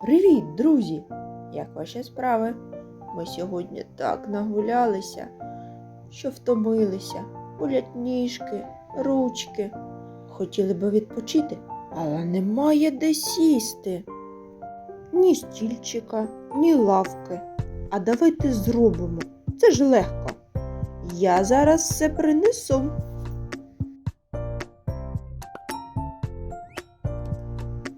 Привіт, друзі! Як ваші справи? Ми сьогодні так нагулялися, що втомилися, болять ніжки, ручки. Хотіли би відпочити, але немає де сісти. Ні стільчика, ні лавки. А давайте зробимо. Це ж легко. Я зараз все принесу.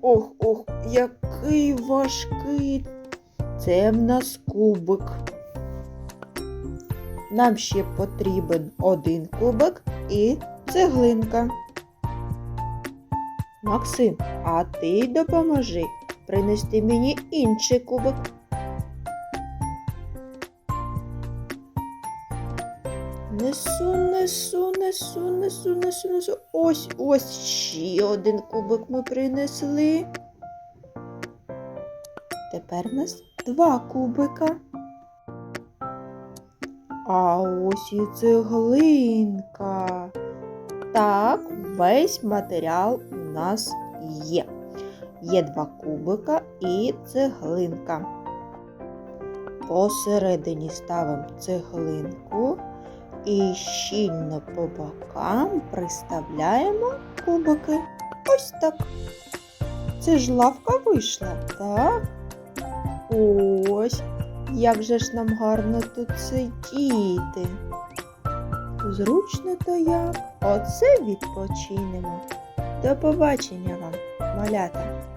Ох, ох, який важкий. Це в нас кубик. Нам ще потрібен один кубик і цеглинка. Максим, а ти допоможи принести мені інший кубик. Несу, несу, несу, несу, несу, несу. Ось, ось ще один кубик ми принесли. Тепер в нас два кубика. А ось і цеглинка. Так, весь матеріал у нас є. Є два кубика і цеглинка. Посередині ставимо цеглинку і щільно по бокам приставляємо кубики. Ось так. Це ж лавка вийшла, так? Ось, як же ж нам гарно тут сидіти. Зручно то як. Оце відпочинемо. До побачення вам, малята!